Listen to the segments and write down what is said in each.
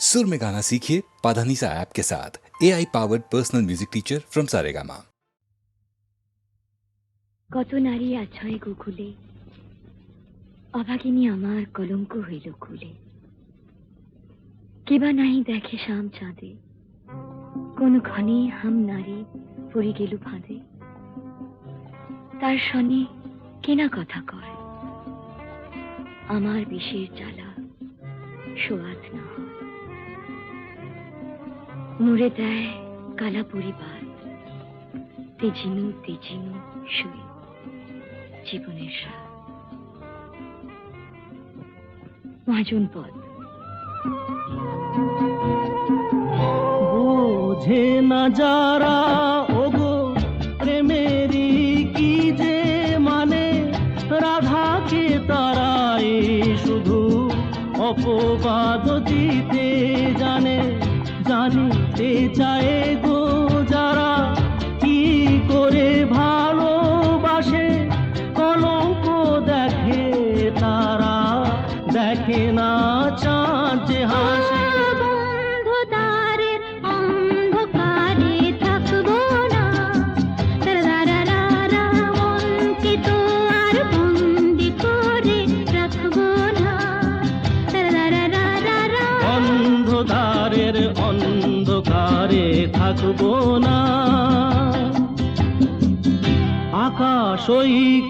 सुर में गाना सीखिए पाधानीसा ऐप के साथ। A I powered personal music teacher from Saregama কত নারী আছয় গোকুলে অভাগিনী আমার কলঙ্ক হইল কুলে কেবা দেখে শাম চাঁদে। কোন ক্ষণে হাম নারী পড়ে গেল ফাঁদে। তার সনে কেনা কথা কয়। আমার বিষের জ্বালা সোয়াদ না হয়। মরে দেয় কালা পরিবার তেজিনু তেজিনু শুই জীবনের সাথ মহাজন পদ। বোঝে না যারা, ওগো প্রেমেরি কি যে মানে? রাধাকে তারাই শুধু অপবাদ দিত। চায়ে আশই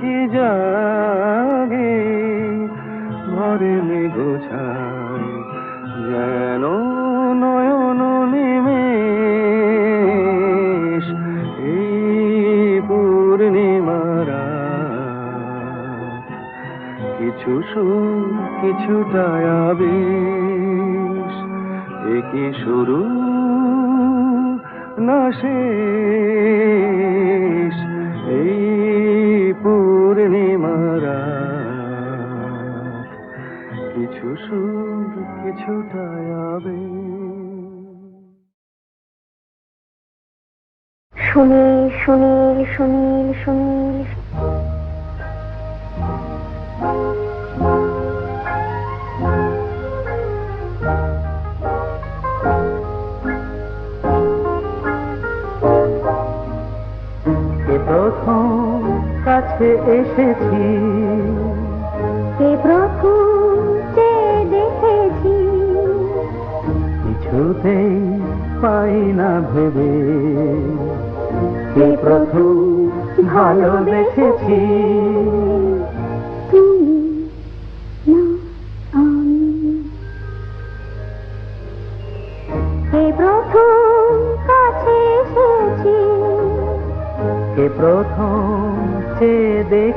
কি জাগে গোছায় যেন নয়ন পূর্ণিমারা। কিছু সুর কিছুটা আবেশ, একে শুরু না শেষ, এই পূর্ণিমারা কিছু সুর কিছুটা সুনীল সুনীল সুনীল সুনীল কাছে এসেছি। কে প্রথম যে দেখেছি। কিছুতেই পাই না ভেবে। কে প্রথম ভালোবেসেছি। তুমি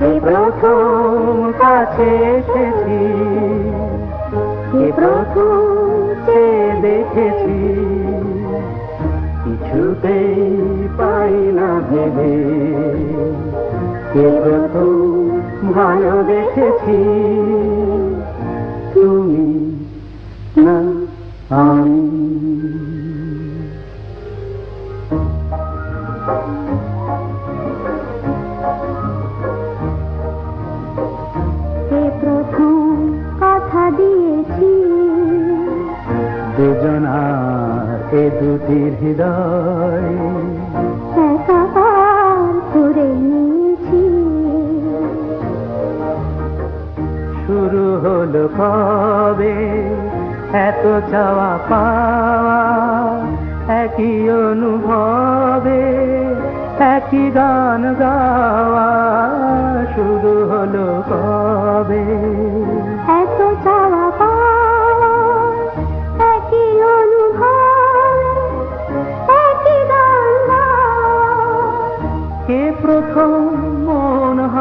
কে প্রথম কাছে এসেছি, কে প্রথম সে দেখেছি। কিছুতেই পাই না ভেবে, কে প্রথম ভালোবেসেছি। তুমি হৃদয়। করে নিয়েছি। শুরু হলো কবে? এত চাওয়া পাওয়া একই অনুভবে একই গান গাওয়া। শুরু হলো কবে?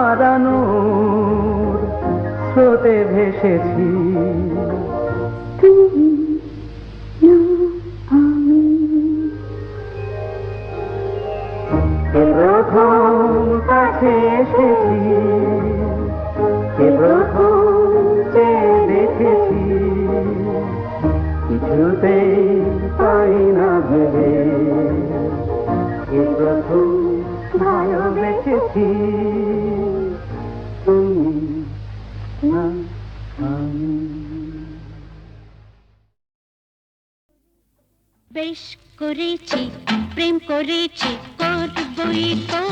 হারানোর স্রোতে ভেসেছি। তুমি আমি। প্রথম কাছে এসেছি কে প্রথম যে দেখেছি। কিছুতেই পাই না ভেবে কে প্রথম ভালোবেসেছি বেশ করেছি প্রেম করেছি করবই তো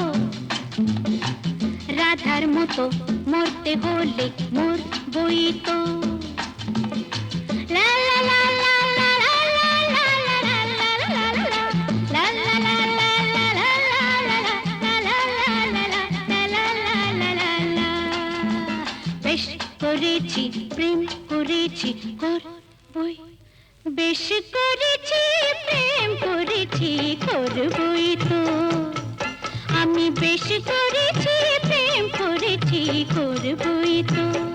রাধার মতো মরতে হলে মোর বই তো লা লা লা লা লা বেশ করেছি প্রেম করেছি করবই তো। আমি বেশ করেছি প্রেম করেছি করবই তো।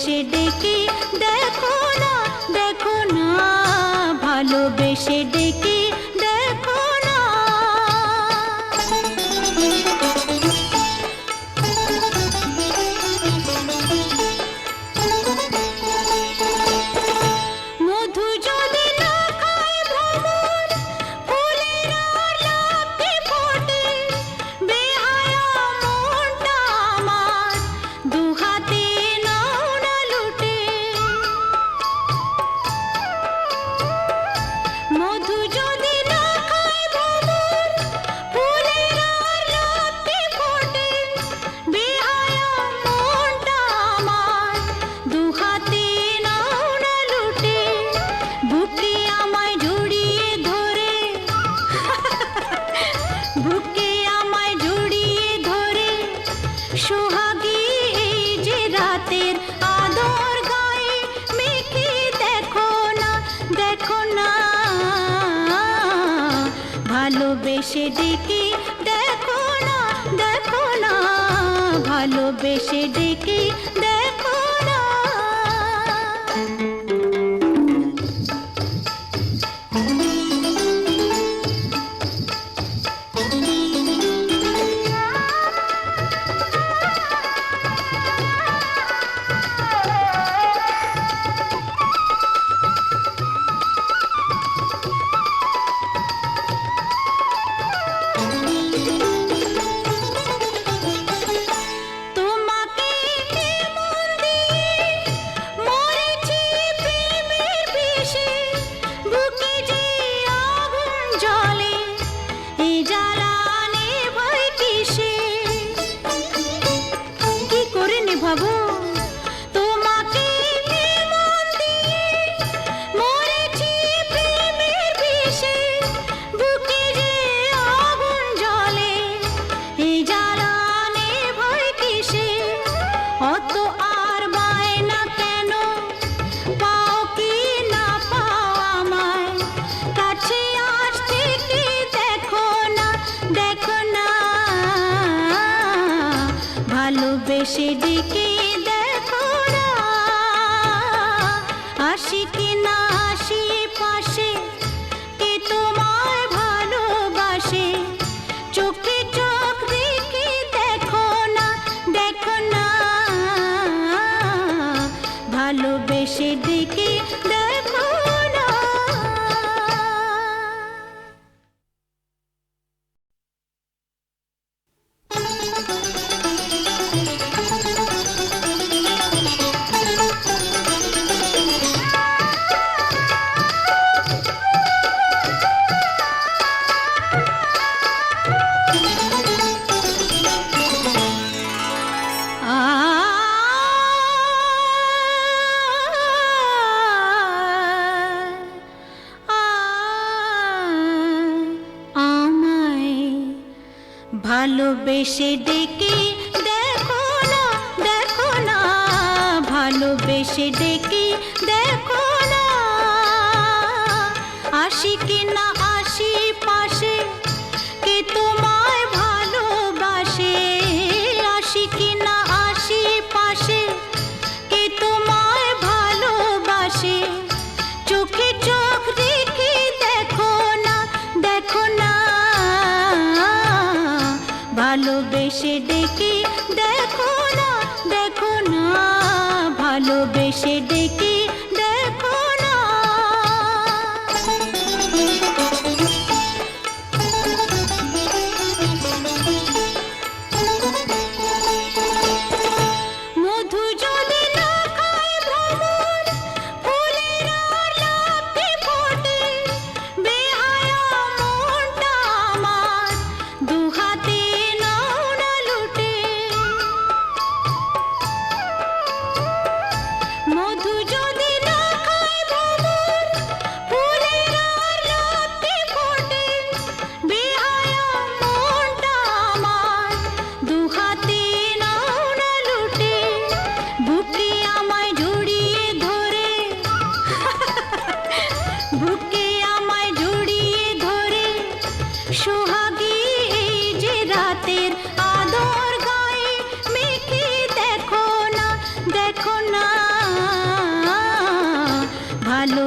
এসে ডেকে দেখো না দেখো না ভালোবেসে ডেকে ডেকে দেখো না দেখো না ভালোবেসে ডে ভালোবেসে ডেকে ভালোবেসে ডেকে দেখো না দেখো না। ভালোবেসে ডেকে দেখো না। আশিকি না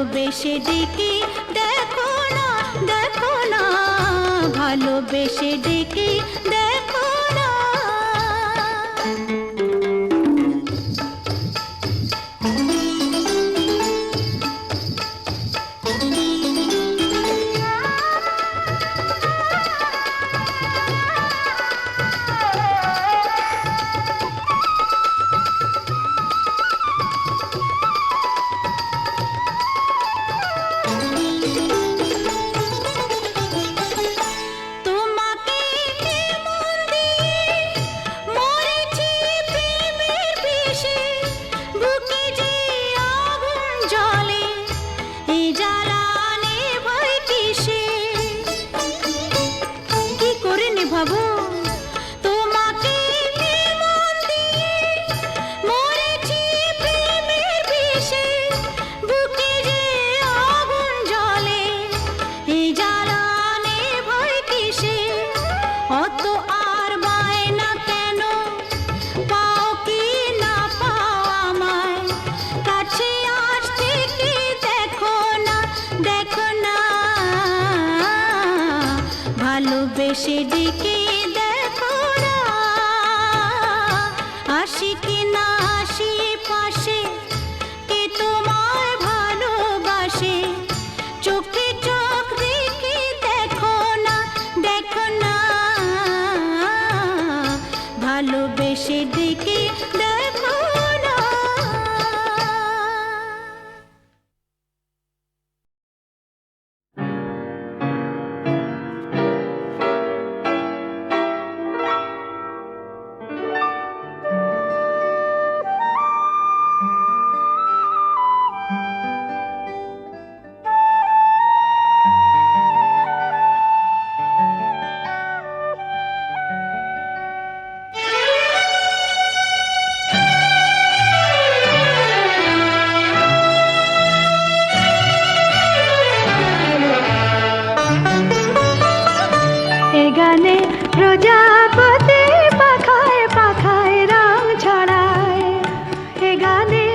ভালোবেসে ডেকে দেখো না দেখো না। ভালোবেসে ডেকে দেখ সেদিকে জানে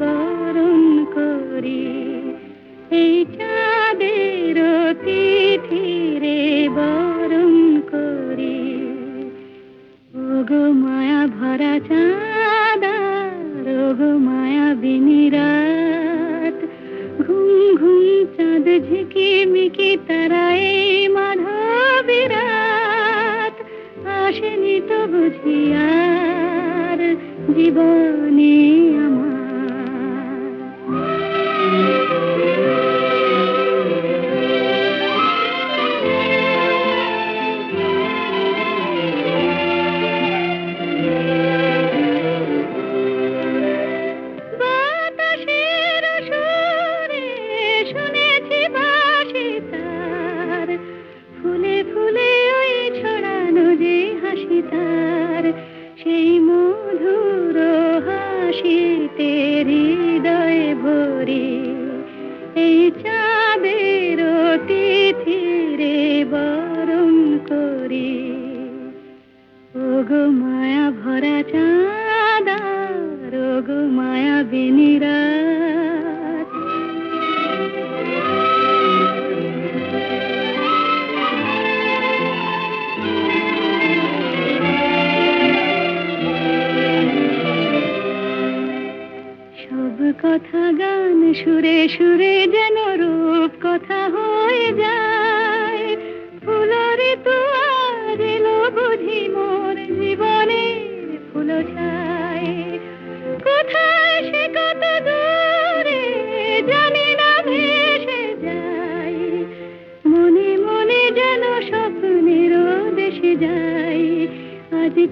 বরণ করি। এই চাঁদের তিথি রে বরণ করি। ওগো মায়া ভরা চাঁদা ওগো মায়া বিনিরাত। ঘুম ঘুম চাঁদ ঝিকি মিকি তারায় মাধবিরাত। আসেনি তো বুঝিয়ার জীবনে আমার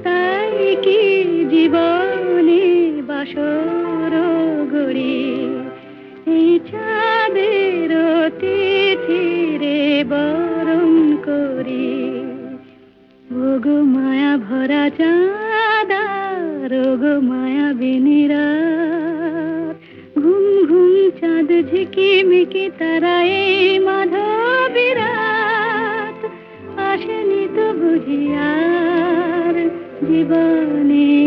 তাই কি জীবনে বাসর গড়ি এই চাঁদের রে বরণ করি। ভোগ মায়া ভরা চাঁদা রোগ মায়া বিনিরা ঘুম ঘুম চাঁদ ঝিকি মিকি তারা এই মাধবীরা। ಶಿವನೇ